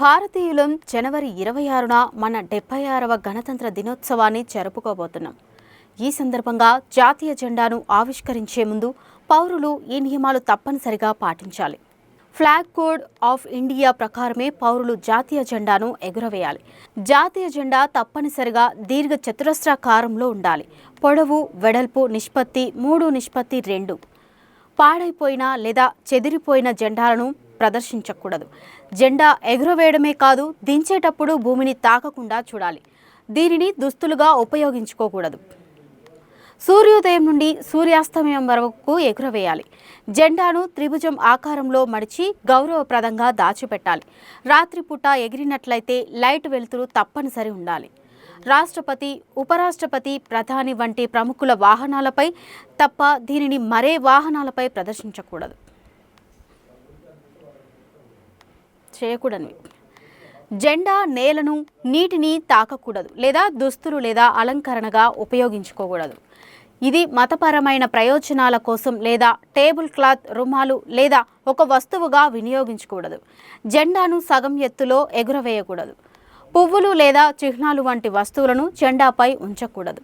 భారతీయులం జనవరి ఇరవై ఆరున మన డెబ్బై ఆరవ గణతంత్ర దినోత్సవాన్ని జరుపుకోబోతున్నాం. ఈ సందర్భంగా జాతీయ జెండాను ఆవిష్కరించే ముందు పౌరులు ఈ నియమాలు తప్పనిసరిగా పాటించాలి. ఫ్లాగ్ కోడ్ ఆఫ్ ఇండియా ప్రకారమే పౌరులు జాతీయ జెండాను ఎగురవేయాలి. జాతీయ జెండా తప్పనిసరిగా దీర్ఘ చతురస్రాకారంలో ఉండాలి. పొడవు వెడల్పు నిష్పత్తి మూడు నిష్పత్తి రెండు. పాడైపోయిన లేదా చెదిరిపోయిన జెండాలను ప్రదర్శించకూడదు. జెండా ఎగురవేయడమే కాదు దించేటప్పుడు భూమిని తాకకుండా చూడాలి. దీనిని దుస్తులుగా ఉపయోగించుకోకూడదు. సూర్యోదయం నుండి సూర్యాస్తమయం వరకు ఎగురవేయాలి. జెండాను త్రిభుజం ఆకారంలో మడిచి గౌరవప్రదంగా దాచిపెట్టాలి. రాత్రిపూట ఎగిరినట్లయితే లైట్ వెలుతురు తప్పనిసరి ఉండాలి. రాష్ట్రపతి ఉపరాష్ట్రపతి ప్రధాని వంటి ప్రముఖుల వాహనాలపై తప్ప దీనిని మరే వాహనాలపై ప్రదర్శించకూడదు. చేయకూడనివి. జెండా నేలను నీటిని తాకకూడదు లేదా దుస్తులు లేదా అలంకరణగా ఉపయోగించుకోకూడదు. ఇది మతపరమైన ప్రయోజనాల కోసం లేదా టేబుల్ క్లాత్ రుమాలు లేదా ఒక వస్తువుగా వినియోగించకూడదు జెండాను సగం ఎత్తులో ఎగురవేయకూడదు. పువ్వులు లేదా చిహ్నాలు వంటి వస్తువులను జెండాపై ఉంచకూడదు.